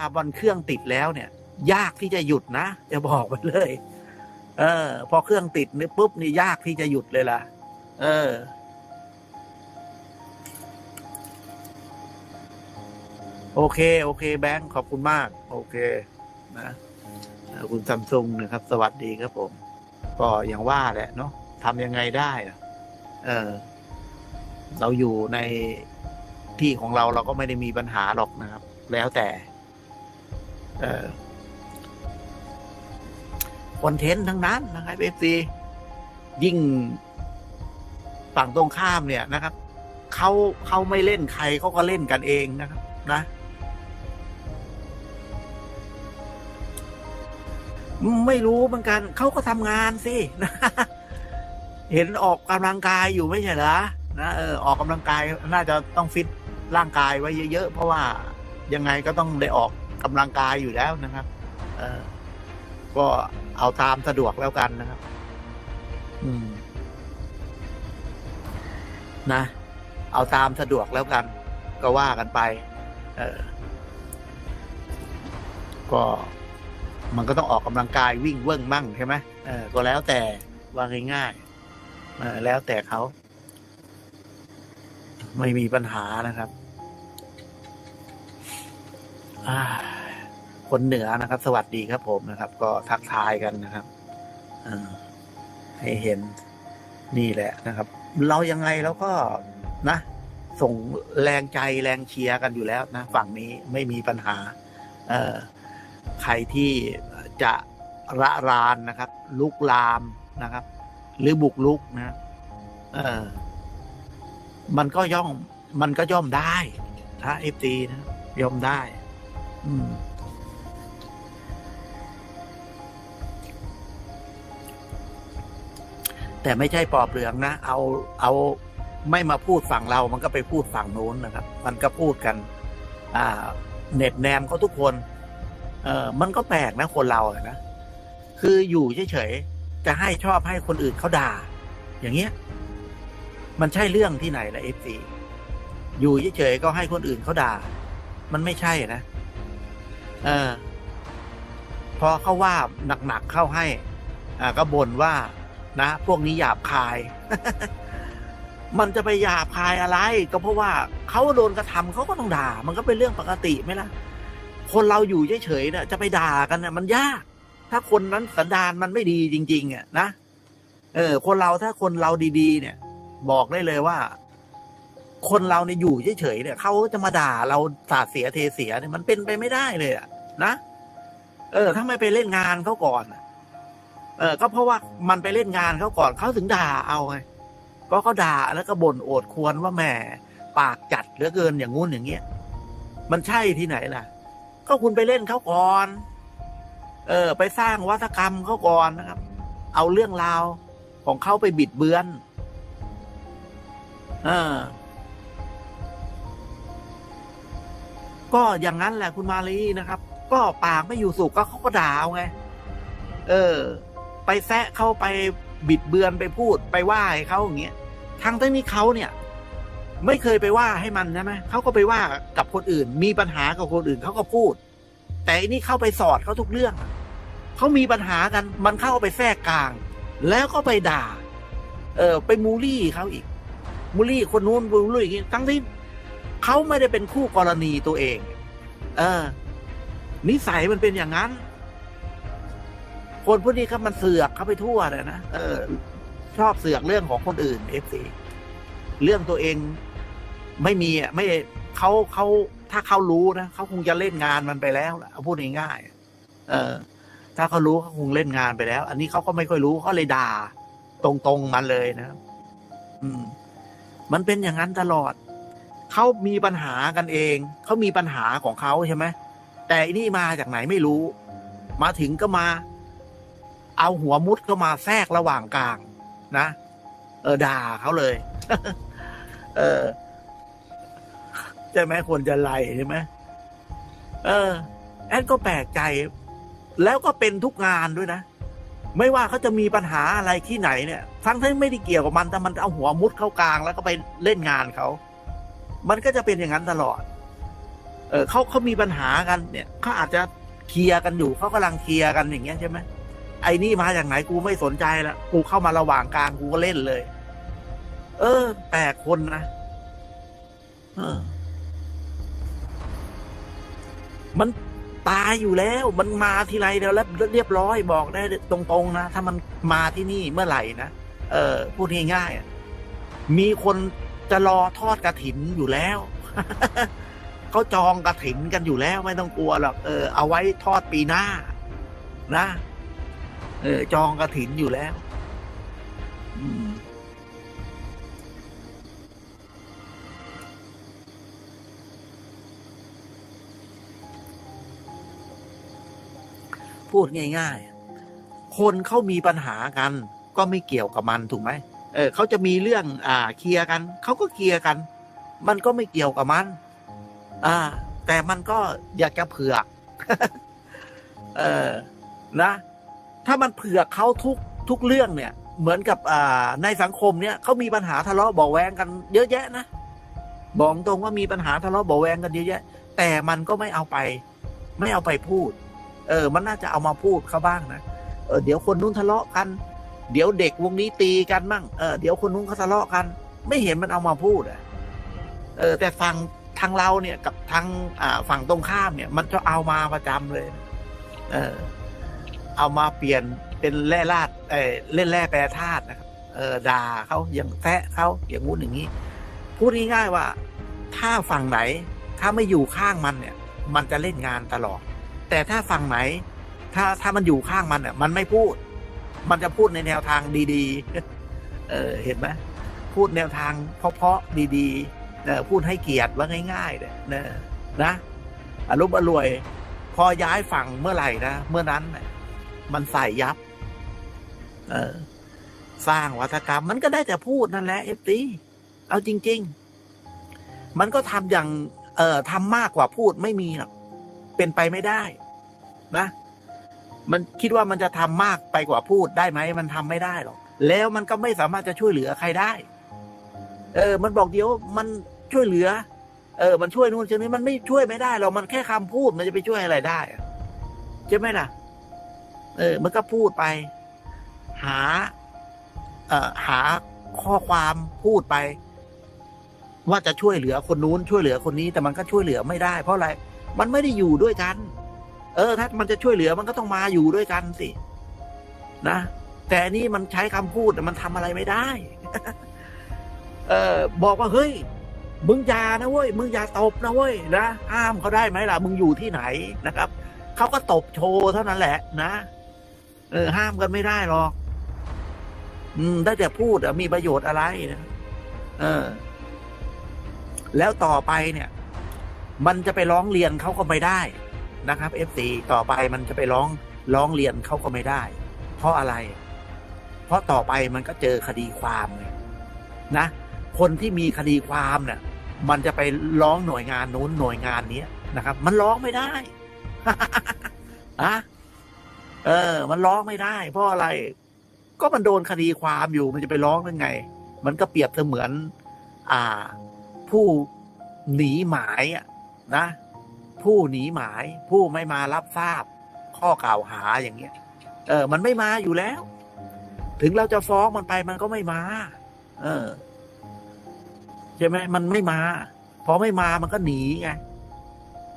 าวันเครื่องติดแล้วเนี่ย ยากที่จะหยุดนะ จะบอกไปเลย เออ พอเครื่องติดนี่ปุ๊บนี่ยากที่จะหยุดเลยล่ะ เออ โอเค โอเค แบงค์ขอบคุณมาก โอเค นะคุณซัมซุงนะครับ สวัสดีครับผม ก็อย่างว่าแหละเนาะทำยังไงได้อะเออ เราอยู่ในที่ของเราเราก็ไม่ได้มีปัญหาหรอกนะครับ แล้วแต่ คอนเทนต์ทั้งนั้นนะครับเอฟซียิ่งฝั่งตรงข้ามเนี่ยนะครับเขาเขาไม่เล่นใครเขาก็เล่นกันเองนะครับ นะไม่รู้เหมือนกัน เขาก็ทำงานสินะเห็นออกกำลังกายอยู่ไม่ใช่เหรอนะเออออกกำลังกายน่าจะต้องฟิตร่างกายไว้เยอะๆ เพราะว่ายังไงก็ต้องได้ออก กำลังกายอยู่แล้วนะครับ เออก็เอาตามสะดวกแล้วกันนะครับ อืม นะ เอาตามสะดวกแล้วกัน ก็ว่ากันไป เออ ก็มันก็ต้องออกกำลังกายวิ่งเวิ้งมั่งใช่ไหมเออ ก็แล้วแต่ว่าง่ายๆเออแล้วแต่เขา ไม่มีปัญหานะครับ คนเหนือนะครับ สวัสดีครับผมนะครับ ก็ทักทายกันนะครับอให้เห็นนี่แหละนะครับ เรายังไงแล้วก็นะ ส่งแรงใจแรงเชียร์กันอยู่แล้วนะ ฝั่งนี้ไม่มีปัญหา เออใครที่จะระรานนะครับ ลุกลามนะครับ หรือบุกลุกนะเออมันก็ย่อม มันก็ย่อมได้ถ้าเอฟตีนะย่อมได้ แต่ไม่ใช่ปอบเหลืองนะ เอาเอาไม่มาพูดฝั่งเรา มันก็ไปพูดฝั่งโน้นนะครับ มันก็พูดกัน อ่าเน็ตแนมเขาทุกคน เออมันก็แปลกนะคนเราอะนะ คืออยู่เฉยๆ จะให้ชอบให้คนอื่นเขาด่า อย่างเงี้ย มันใช่เรื่องที่ไหนละเอฟซีอยู่เฉยๆก็ให้คนอื่นเขาด่า มันไม่ใช่นะ เออ พอเขาว่าหนักๆเข้าให้ อ่าก็บ่นว่า นะพวกนี้หยาบคาย มันจะไปหยาบคายอะไร ก็เพราะว่าเขาโดนกระทำเขาก็ต้องด่า มันก็เป็นเรื่องปกติไหมล่ะ คนเราอยู่เฉยๆเนี่ยจะไปด่ากันเนี่ยมันยาก ถ้าคนนั้นสันดานมันไม่ดีจริง ๆอะนะเออ คนเราถ้าคนเราดีๆ เนี่ย บอกได้เลยว่า คนเราเนี่ยอยู่เฉยๆเนี่ยเขาจะมาด่าเราสาดเสียเทเสียเนี่ยมันเป็นไปไม่ได้เลยอะนะเออถ้าไม่ไปเล่นงานเขาก่อนเออ ก็เพราะว่ามันไปเล่นงานเขาก่อนเขาถึงด่าเอาไงก็เขาด่าแล้วก็บ่นโอดควรว่าแหมปากจัดเหลือเกินอย่างงู้นอย่างเงี้ยมันใช่ที่ไหนล่ะ ก็คุณไปเล่นเขาก่อน เออ ไปสร้างวัฒกรรมเขาก่อนนะครับ เอาเรื่องราวของเขาไปบิดเบือน เออ ก็อย่างนั้นแหละคุณมาลีนะครับ ก็ปากไม่อยู่สุขก็เขาก็ด่าไง เออ ไปแซะเขาไปบิดเบือนไปพูดไปว่าให้เขาอย่างเงี้ยทั้งที่นี้เขาเนี่ย ไม่เคยไปว่าให้มันใช่ไหมเขาก็ไปว่ากับคนอื่น มีปัญหากับคนอื่นเขาก็พูด แต่อันนี้เข้าไปสอดเขาทุกเรื่องเขามีปัญหากัน มันเข้าไปแทรกกลาง แล้วก็ไปด่า เออ ไปมูลี่เขาอีกมูลี่คนนู้นมูลี่อย่างงี้ทั้งที่ เขาไม่ได้เป็นคู่กรณีตัวเอง เออ นิสัยมันเป็นอย่างนั้น คนพวกนี้ครับมันเสือกเข้าไปทั่วเลยนะเออ ชอบเสือกเรื่องของคนอื่นเอฟซีเรื่องตัวเองไม่มีอะไม่เขาเขาถ้าเขารู้นะเขาคงจะเล่นงานมันไปแล้วล่ะพูดง่ายๆเออ ถ้าเขารู้เขาคงเล่นงานไปแล้ว อันนี้เขาก็ไม่ค่อยรู้เขาเลยด่า ตรงๆมันเลยนะอืม มันเป็นอย่างนั้นตลอด เขามีปัญหากันเอง เขามีปัญหาของเขาใช่ไหมแต่อันนี่มาจากไหนไม่รู้ มาถึงก็มา เอาหัวมุดเข้ามาแทรกระหว่างกลาง นะ เออด่าเขาเลย เออใช่ไหมคนจะไล่ใช่ไหมเออ แอนก็แปลกใจ แล้วก็เป็นทุกงานด้วยนะไม่ว่าเขาจะมีปัญหาอะไรที่ไหนเนี่ย ทั้งที่ไม่ได้เกี่ยวกับมันแต่มันเอาหัวมุดเข้ากลางแล้วก็ไปเล่นงานเขา มันก็จะเป็นอย่างนั้นตลอด เออเขาเขามีปัญหากันเนี่ยเขาอาจจะเคลียร์กันอยู่เขากำลังเคลียร์กันอย่างเงี้ยใช่ไหมไอ้นี่มาจากไหนกูไม่สนใจละกูเข้ามาระหว่างกลางกูก็เล่นเลย เออแปลกคนนะเออ มันตายอยู่แล้ว มันมาทีไรเดียวแล้วเรียบร้อยบอกได้ตรงๆนะถ้ามันมาที่นี่เมื่อไหร่นะเออพูดง่ายๆมีคน จะรอทอดกระถินอยู่แล้วเขาจองกระถินกันอยู่แล้ว ไม่ต้องกลัวหรอกเออเอาไว้ทอดปีหน้า นะเออ จองกระถินอยู่แล้วพูดง่าย ๆ คนเขามีปัญหากัน ก็ไม่เกี่ยวกับมันถูกไหม เออเขาจะมีเรื่องอ่าเคลียร์กัน เขาก็เคลียร์กัน มันก็ไม่เกี่ยวกับมัน อ่า แต่มันก็อยากจะเผือก เออนะ ถ้ามันเผือกเขาทุกทุกเรื่องเนี่ย เหมือนกับอ่าในสังคมเนี่ยเขามีปัญหาทะเลาะเบาแวงกันเยอะแยะนะบอกตรงว่ามีปัญหาทะเลาะเบาแวงกันเยอะแยะ แต่มันก็ไม่เอาไป ไม่เอาไปพูด เออ มันน่าจะเอามาพูดเขาบ้างนะเออเดี๋ยวคนนู้นทะเลาะกัน เดี๋ยวเด็กวงนี้ตีกันมั่งเออเดี๋ยวคนนู้นเขาทะเลาะกัน ไม่เห็นมันเอามาพูดอะเออ แต่ฝั่งทางเราเนี่ยกับทางอ่าฝั่งตรงข้ามเนี่ย มันจะเอามาประจำเลย เออ เอามาเปลี่ยนเป็นแร่ลาดเออเล่นแร่แปรธาตุนะครับเออด่าเขาอย่างแซะเขาอย่างงู้นอย่างนี้ พูดง่ายๆว่า ถ้าฝั่งไหน ถ้าไม่อยู่ข้างมันเนี่ย มันจะเล่นงานตลอด แต่ถ้าฝั่งไหน ถ้าถ้ามันอยู่ข้างมันเนี่ยมันไม่พูด มันจะพูดในแนวทางดีๆ เออเห็นไหมพูดแนวทางเพาะๆดีๆเออพูดให้เกียรติว่าง่ายๆเนี่ยนะนะอารมณ์อรวย พอย้ายฝั่งเมื่อไหร่นะเมื่อนั้นมันใส่ยับ เออ สร้างวัฒกรรม มันก็ได้แต่พูดนั่นแหละเอฟตีเอาจริง ๆ มันก็ทำอย่าง เอ่อทำมากกว่าพูดไม่มีหรอกเป็นไปไม่ได้ นะ มันคิดว่ามันจะทำมากไปกว่าพูดได้ไหมมันทำไม่ได้หรอกแล้วมันก็ไม่สามารถจะช่วยเหลือใครได้ เออ มันบอกเดี๋ยวมันช่วยเหลือ เออ มันช่วยนู่นช่วยนี้มันไม่ช่วยไม่ได้หรอกมันแค่คำพูดมันจะไปช่วยอะไรได้ใช่ไหมล่ะ เออ มันก็พูดไป หา เอ่อหาข้อความพูดไป ว่าจะช่วยเหลือคนนู้นช่วยเหลือคนนี้ แต่มันก็ช่วยเหลือไม่ได้ เพราะอะไร มันไม่ได้อยู่ด้วยกัน เออ ถ้ามันจะช่วยเหลือมันก็ต้องมาอยู่ด้วยกันสิ นะ แต่นี่มันใช้คำพูดมันทำอะไรไม่ได้ เออบอกว่าเฮ้ย มึงยานะเว้ย มึงยาตบนะเว้ยนะห้ามเขาได้ไหมล่ะ มึงอยู่ที่ไหนนะครับเขาก็ตบโชว์เท่านั้นแหละ นะเออ ห้ามกันไม่ได้หรอก อืม ได้แต่พูดมีประโยชน์อะไรนะเออ แล้วต่อไปเนี่ย มันจะไปร้องเรียนเขาก็ไม่ได้ นะครับเอฟซีต่อไปมันจะไปร้องร้องเรียนเขาก็ไม่ได้ เพราะอะไร เพราะต่อไปมันก็เจอคดีความไงนะ คนที่มีคดีความเนี่ยมันจะไปร้องหน่วยงานนู้นหน่วยงานนี้นะครับ มันร้องไม่ได้อะเออ มันร้องไม่ได้ เพราะอะไร ก็มันโดนคดีความอยู่ มันจะไปร้องได้ไง มันก็เปรียบเสมือน อ่า ผู้หนีหมายอะนะ ผู้หนีหมาย ผู้ไม่มารับทราบ ข้อกล่าวหาอย่างเงี้ย เออ มันไม่มาอยู่แล้ว ถึงเราจะฟ้องมันไปมันก็ไม่มา เออใช่ไหมมันไม่มาพอไม่มามันก็หนีไง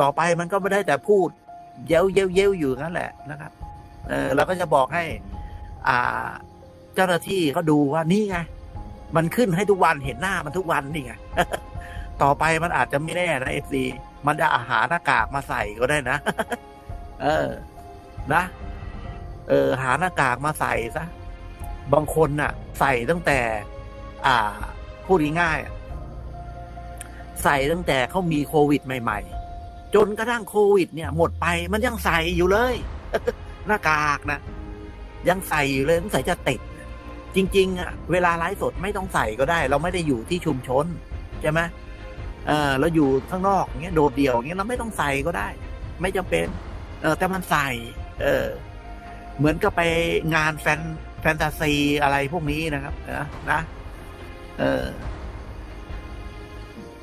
ต่อไปมันก็ไม่ได้แต่พูด เย้วเย้วเย้วอยู่นั่นแหละนะครับ เออเราก็จะบอกให้ อ่า เจ้าหน้าที่เขาดูว่านี่ไงมันขึ้นให้ทุกวันเห็นหน้ามันทุกวันนี่ไงต่อไปมันอาจจะไม่แน่นะเอฟซี มันจะอาหารหน้ากากมาใส่ก็ได้นะ เออ นะ เออ หาหน้ากากมาใส่ซะ บางคนน่ะ ใส่ตั้งแต่ อ่า พูดง่ายๆอะใส่ตั้งแต่เขามีโควิดใหม่ ๆ จนกระทั่งโควิด เนี่ย หมดไปมันยังใส่อยู่เลย หน้ากากนะ ยังใส่อยู่เลยสงสัยจะติดจริง ๆ อะ เวลาไลฟ์สดไม่ต้องใส่ก็ได้ เราไม่ได้อยู่ที่ชุมชน ใช่ไหม เออเราอยู่ข้างนอกเงี้ยโดดเดี่ยวเงี้ยเราไม่ต้องใส่ก็ได้ ไม่จำเป็น เออแต่มันใส่ เออ เหมือนกับไปงานแฟนแฟนตาซีอะไรพวกนี้นะครับนะนะเออ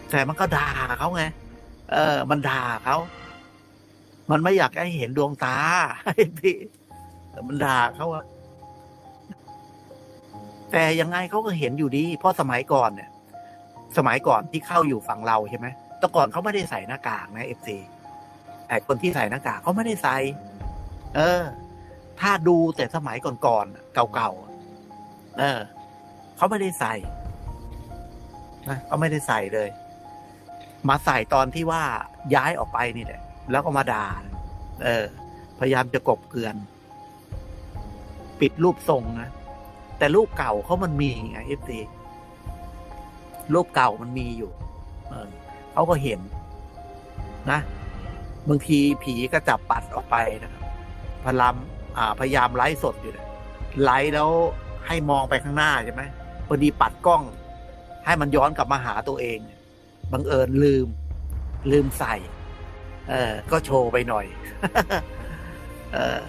แต่มันก็ด่าเขาไงเออ มันด่าเขามันไม่อยากให้เห็นดวงตาไอ้พี่มันด่าเขาอะแต่ยังไงเขาก็เห็นอยู่ดี เพราะสมัยก่อนเนี่ย สมัยก่อนที่เข้าอยู่ฝั่งเราใช่ไหมแต่ก่อนเขาไม่ได้ใส่หน้ากากนะเอฟซีแต่คนที่ใส่หน้ากากเขาไม่ได้ใส่ เออ ถ้าดูแต่สมัยก่อนๆเก่าๆเออเขาไม่ได้ใส่นะเขาไม่ได้ใส่เลย มาใส่ตอนที่ว่าย้ายออกไปนี่แหละ แล้วก็มาด่าเออ พยายามจะกบเกลื่อน ปิดรูปทรงนะแต่รูปเก่าเขามันมีไงเอฟซี รูปเก่ามันมีอยู่ เออเขาก็เห็น นะบางทีผีก็จับปัดออกไปนะครับพยามอ่าพยายามไลฟ์สดอยู่นะไลฟ์แล้วให้มองไปข้างหน้าใช่ไหมพอดีปัดกล้อง ให้มันย้อนกลับมาหาตัวเองบังเอิญลืม ลืมใส่ เออก็โชว์ไปหน่อย เออ